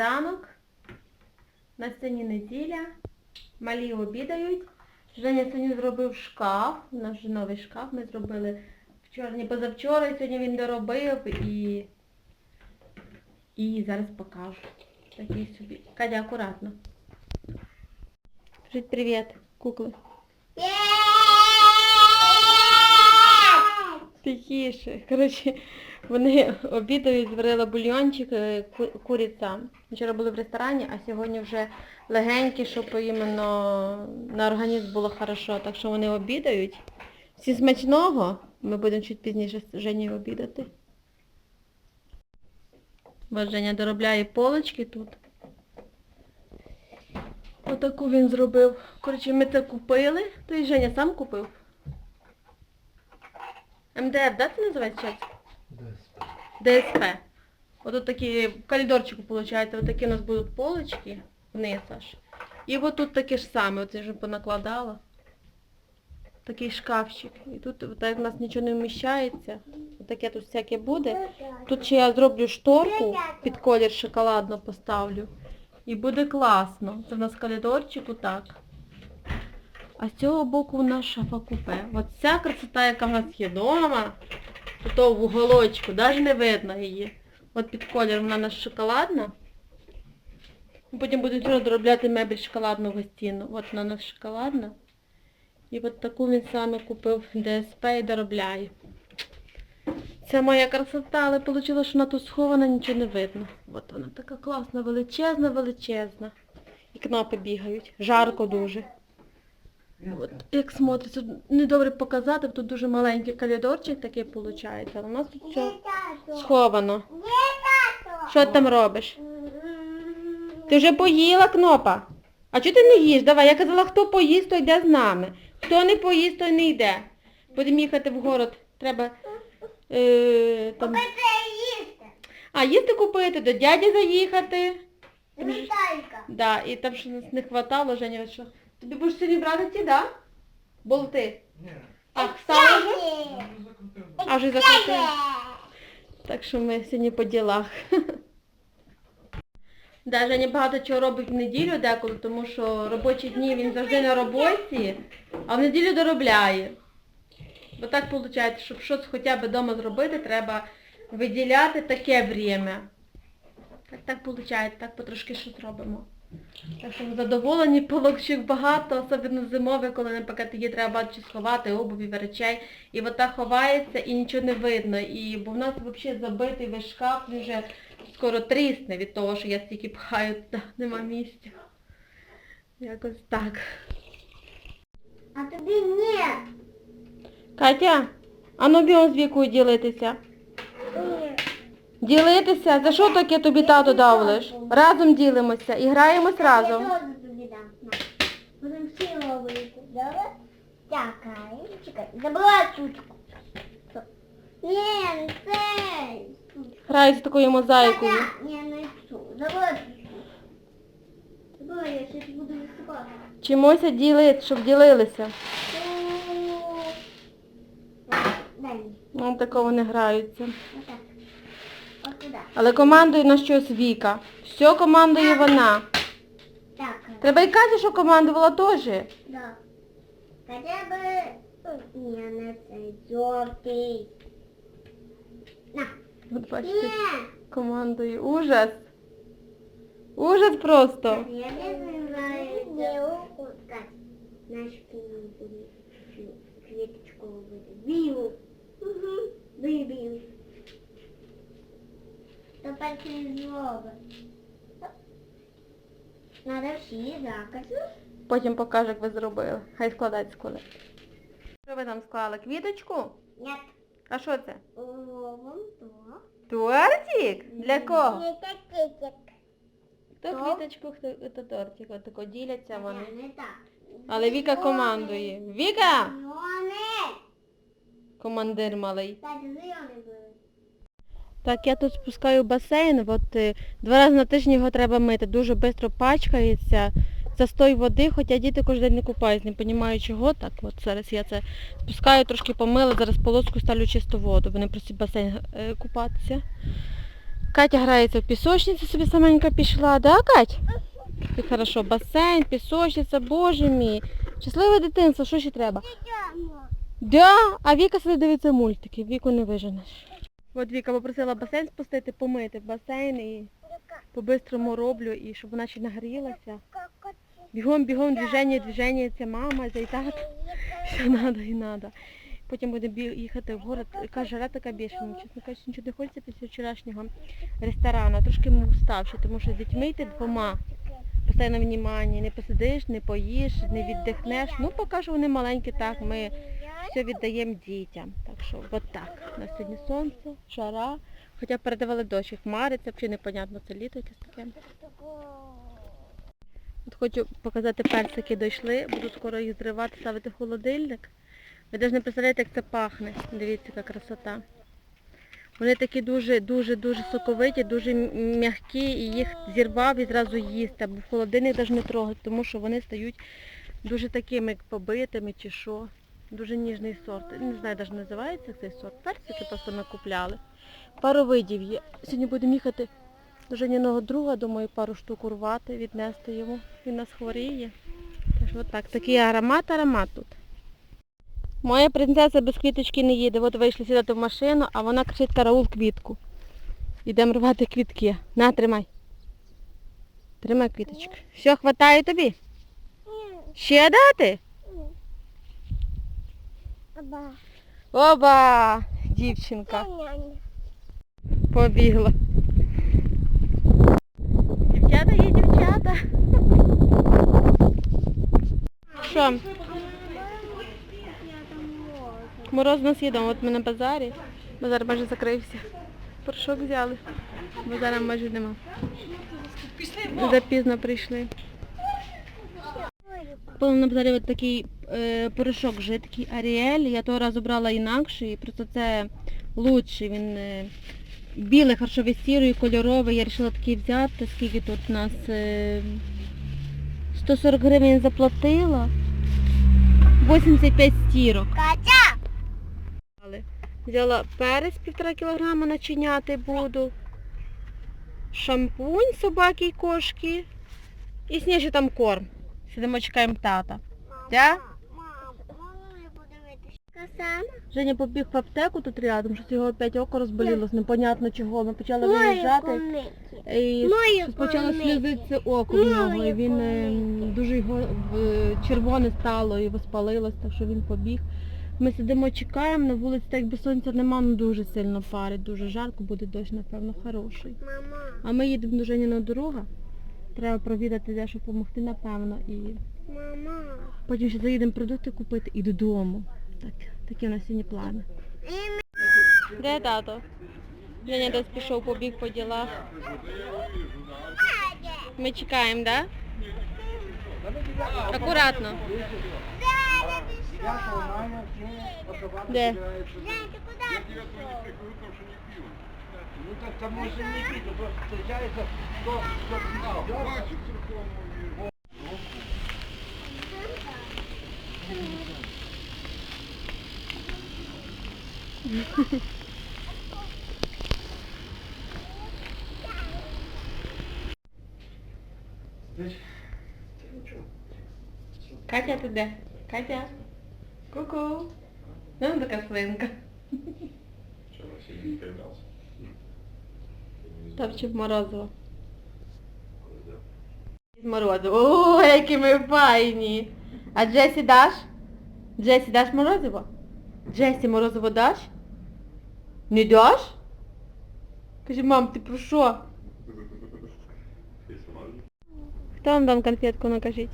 ранок. На сьогодні неділя. Малі обідають. Женя сьогодні зробив шкаф. У нас вже новий шкаф. Ми зробили вчора, не позавчора, і сьогодні він доробив і... І зараз покажу. Такий собі. Катя, акуратно. Скажіть привіт, кукли. Тихіше. Коротше, вони обідають, зварила бульйончик, е, ку- куриця. Вчора були в ресторані, а сьогодні вже легенькі, щоб іменно на організм було хорошо. Так що вони обідають. Всі смачного. Ми будемо чуть пізніше з Женєю обідати. Ось Женя доробляє полочки тут. Отаку він зробив. Коротше, ми це купили. То і Женя сам купив. МДФ, да, це називається щось? ДСП. Ото такі, коридорчику, виходить, отакі у нас будуть полочки вниз аж. І от тут таке ж саме, оце вже понакладала. Такий шкафчик. І тут, так у нас нічого не вміщається, таке тут всяке буде. Тут ще я зроблю шторку, під колір шоколадно поставлю. І буде класно. Це в нас коридорчик так. А з цього боку у нас шафа купе. От ця красота, яка в нас є вдома, то в уголочку, навіть не видно її. От під колір вона у нас шоколадна. Потім будемо вчора доробляти мебель шоколадну гостінну. От вона у нас шоколадна. І от таку він саме купив ДСП і доробляє. Це моя красота, але вийшло, що вона тут схована, нічого не видно. От вона така класна, величезна, величезна. І кнопи бігають. Жарко дуже. От, як смотриться, недобре показати, тут дуже маленький коридорчик такий виходить, але у нас тут все сховано. Що ти там робиш? Ти вже поїла кнопа? А чого ти не їш? Давай, я казала, хто поїсть, той йде з нами. Хто не поїсть, той не йде. Будемо їхати в город. Треба е, там... А, їсти купити, до дяді заїхати. Да, і там що нас не хватало, Женя, що. Тобі будеш сьогодні брати ті, да? Болти. Ні, А, встала вже? вже закрутив. А вже закрутили. Так що ми сьогодні по ділах. Да, Женя багато чого робить в неділю деколи, тому що робочі дні він завжди на роботі, а в неділю доробляє. Бо так виходить, щоб щось хоча б вдома зробити, треба виділяти таке время. Так так виходить, так потрошки щось робимо. Так що задоволені, полокщик багато, особливо зимове, коли на пакети є, треба багато чого сховати, обуві, речей. І от так ховається і нічого не видно. І бо в нас взагалі забитий весь шкаф, він вже скоро трісне від того, що я стільки пхаю туди, нема місця. Якось так. А тобі ні. Катя, а ну бігом з вікою ділитися. Ділитися? За що таке тобі тато дав лиш? Разом ділимося і граємось разом. Я теж тобі дам. На. Будемо всі ловити. Добре? Дякую. Чекай, забила сучку. Ні, цей. Граю з такою мозаїкою. Ні, не цю. Я ще буду. Чимося ділити, щоб ділилися. Ну, такого не граються. Отак. Але командує на щось Віка. Все командує вона. Так. Треба й Катя, що командувала теж. Да. Хоча би... Ні, не цей жовтий. На. От бачите, Ні. командує. Ужас. Ужас просто. Я не знаю, де окункать. Наш квіточку буде. Бію. Угу. Бію. Тепер це зробить. Надо всі закати. Потім покажу, як ви зробили. Хай складать складе. Що ви там склали? Квіточку? Нет. А що це? Ровом то. Тортик? Для кого? Кітик. Хто То. квіточку, хто, хто тортик. Отако діляться вони. Не так. Але Віка командує. Віка! Вони. Командир малий. Так, зелений були. Так, я тут спускаю басейн, от е, два рази на тиждень його треба мити, дуже швидко пачкається, застой води, хоча діти кожен день не купаються, не розумію чого. Так, от зараз я це спускаю, трошки помила, зараз полоску ставлю чисту воду. Вони просять басейн е, купатися. Катя грається в пісочниці, собі саменька пішла, да, Кать? І хорошо, басейн, пісочниця, боже мій. Щасливе дитинство, що ще треба? Да, а Віка сидить дивиться мультики, Віку не виженеш. От Віка попросила басейн спустити, помити басейн і по-бистрому роблю, і щоб вона ще нагрілася. Бігом, бігом, движення, движення, ця мама, тато. Все надо і надо. Потім будемо бі- їхати в город. Яка жара така бішена. Чесно кажучи, нічого не хочеться після вчорашнього ресторану. Трошки ми уставші, тому що з дітьми йти двома. Постійно внимання, не посидиш, не поїш, не віддихнеш. Ну, поки що вони маленькі, так, ми все віддаємо дітям. Так що от так. На сьогодні сонце, жара. Хоча передавали дощ, і хмари, це взагалі непонятно, це літо якесь таке. От хочу показати персики дійшли, буду скоро їх зривати, ставити в холодильник. Ви навіть не представляєте, як це пахне. Дивіться, яка красота. Вони такі дуже, дуже, дуже соковиті, дуже м'які, і їх зірвав і зразу їсти, або в холодильник навіть не трогати, тому що вони стають дуже такими, як побитими чи що. Дуже ніжний сорт. Не знаю, навіть називається цей сорт. Персики просто ми купляли. Пару видів є. Сьогодні будемо їхати до Женіного друга, думаю, пару штук урвати, віднести йому. Він нас хворіє. Що отак. Такий аромат, аромат тут. Моя принцеса без квіточки не їде. От вийшли сідати в машину, а вона кричить караул квітку. Йдемо рвати квітки. На, тримай. Тримай квіточки. Все, хватає тобі? Ще дати? Оба! Оба! Дівчинка побігла. Дівчата є дівчата. Що? Мороз у нас от ми на базарі. Базар майже закрився. Порошок взяли. Базара майже нема. Запізно прийшли. Купила на базарі от такий порошок жидкий Аріель. Я того разу брала інакший, просто це лучший. Він е, білий, харшовий сірий, кольоровий. Я вирішила такий взяти. Скільки тут у нас? Е, 140 гривень заплатила. 85 стірок. Катя! Взяла перець півтора кілограма начиняти буду. Шампунь собаки й кошки. І сніжі там корм. Сидимо, чекаємо тата. Да? Мам, можна я подивитися? Касана? Женя побіг в аптеку тут рядом, щось його опять око розболілось, непонятно чого. Ми почали виїжджати. І почало сльозитися око в нього. І він е, дуже його е, червоне стало і воспалилось, так що він побіг. Ми сидимо, чекаємо, на вулиці так якби сонця нема, ну дуже сильно парить, дуже жарко, буде дощ, напевно, хороший. Мама. А ми їдемо до Женіна дорога. Треба провідати, де що допомогти, напевно. І Мама. потім ще заїдемо продукти купити і додому. Так, такі у нас сьогодні плани. Де тато? Женя десь пішов, побіг по ділах. Ми чекаємо, так? Да? Акуратно. Де? Ну так там може не бути, просто встречається, хто, хто Катя, ти де? Катя? Ку-ку. Ну, така свинка. Топчик морозиво. З морозиво. О, які ми файні. А Джесі даш? Джесі даш морозиво? Джесі морозиво даш? Не даш? Каже, мам, ти про що? Хто вам дав конфетку, накажіть?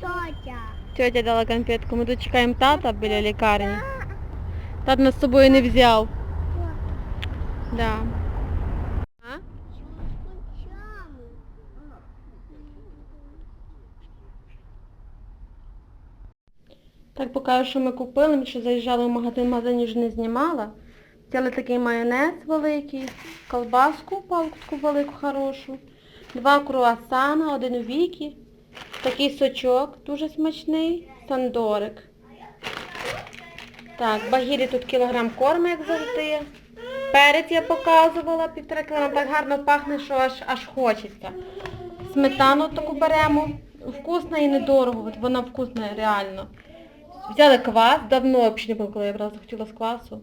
Тотя. Тетя дала конфетку. Ми тут чекаємо тата біля лікарні. Тат нас з собою не взяв. Да. А? Так покажу, що ми купили. Ми ще заїжджали в магазин, магазині ж не знімала. Взяли такий майонез великий, колбаску, палку велику, хорошу, два круасана, один у вікі, такий сочок, дуже смачний, сандорик. Так, багірі тут кілограм корму, як завжди. Перець я показувала, півтора кілограма, так гарно пахне, що аж, аж хочеться. Сметану таку беремо. Вкусна і недорого, вона вкусна реально. Взяли квас, давно взагалі не було, коли я брала, захотіла з квасу.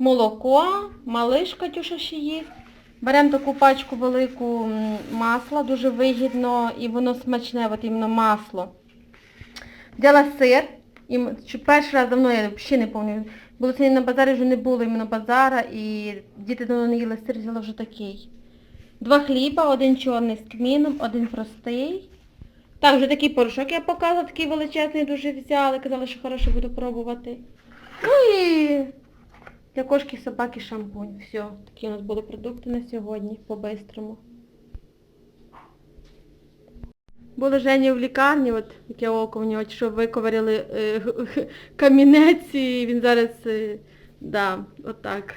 Молоко, малиш Катюша ще їсть. Беремо таку пачку велику масла, дуже вигідно і воно смачне, от іменно масло. Взяла сир. І перший раз давно я взагалі не пам'ятаю. Було сьогодні на базарі, вже не було іменно базара, і діти давно не їли сир, взяла вже такий. Два хліба, один чорний з тміном, один простий. Так, вже такий порошок я показувала, такий величезний дуже взяли, казали, що хорошо буду пробувати. Ну і для кошки, собаки, шампунь. Все, такі у нас були продукти на сьогодні, по-бистрому. Були Жені в лікарні, от яке око в нього, що виковарили е, камінець, і він зараз, е, да, отак.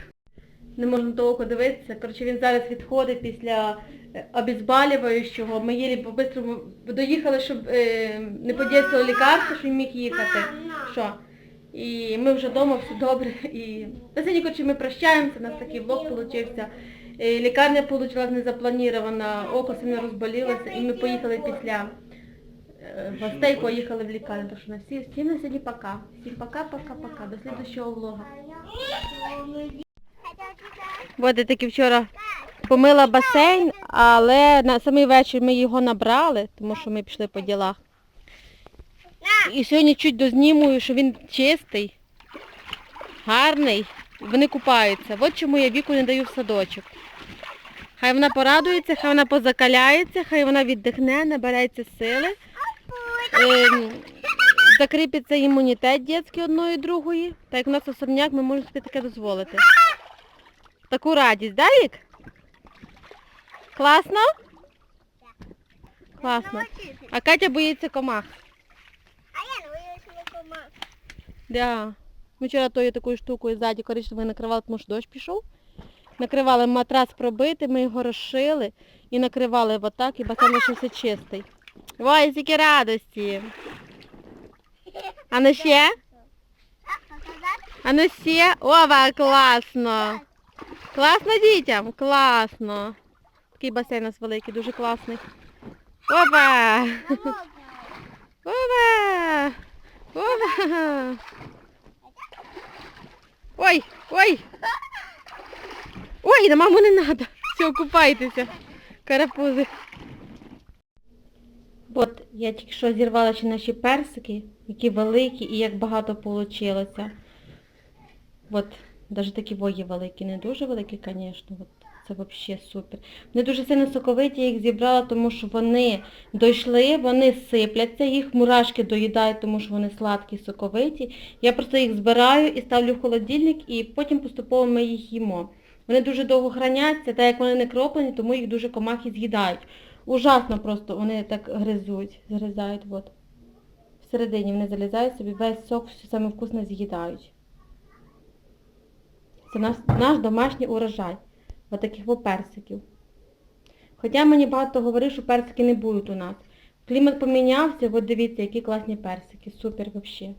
Не можна на око дивитися. Коротше, він зараз відходить після е, обезболюючого. Ми їлі по-бистрому доїхали, щоб е, не подействувало лікарство, що він міг їхати. Що? І ми вже вдома, все добре. І на сьогодні, коротше, ми прощаємося, у нас такий влог получився. Е, Лікарня вийшла незапланована, око сильно розболілося, і ми поїхали після е, гостей, поїхали в лікарню. Так що на всі, всім на сьогодні пока. Всім пока-пока-пока. До слідчого влога. От таки вчора помила басейн, але на самий вечір ми його набрали, тому що ми пішли по ділах. І сьогодні чуть дознімую, що він чистий, гарний, вони купаються. От чому я віку не даю в садочок. Хай вона порадується, хай вона позакаляється, хай вона віддихне, набереться сили. Ем, закріпиться імунітет дітський одної і другої. Так як у нас особняк, ми можемо собі таке дозволити. Таку радість, да, Вік? Класно? Класно. А Катя боїться комах. А я не боюсь комах. Да. Ми вчора тою такою штукою ззаді коричневою накривали, тому що дощ пішов. Накривали матрас пробитий, ми його розшили і накривали отак, і басейн лишився чистий. Ой, скільки радості. А ну ще? А ну ще? Ова, класно. Класно дітям? Класно. Такий басейн у нас великий, дуже класний. Опа! Опа! Опа! Ой, ой! Ой, на маму не треба. Все, купайтеся. Карапузи. От я тільки що зірвала ще наші персики, які великі і як багато вийшло. От, навіть такі вої великі, не дуже великі, звісно. От, це взагалі супер. Вони дуже сильно соковиті, їх зібрала, тому що вони дійшли, вони сипляться, їх мурашки доїдають, тому що вони сладкі, соковиті. Я просто їх збираю і ставлю в холодильник, і потім поступово ми їх їмо. Вони дуже довго храняться, так як вони не кроплені, тому їх дуже комахи з'їдають. Ужасно просто вони так гризуть, згризають. От. Всередині вони залізають собі, весь сок, все саме вкусне з'їдають. Це наш, наш домашній урожай. Ось от персиків. Хоча мені багато говорить, що персики не будуть у нас. Клімат помінявся, от дивіться, які класні персики. Супер взагалі.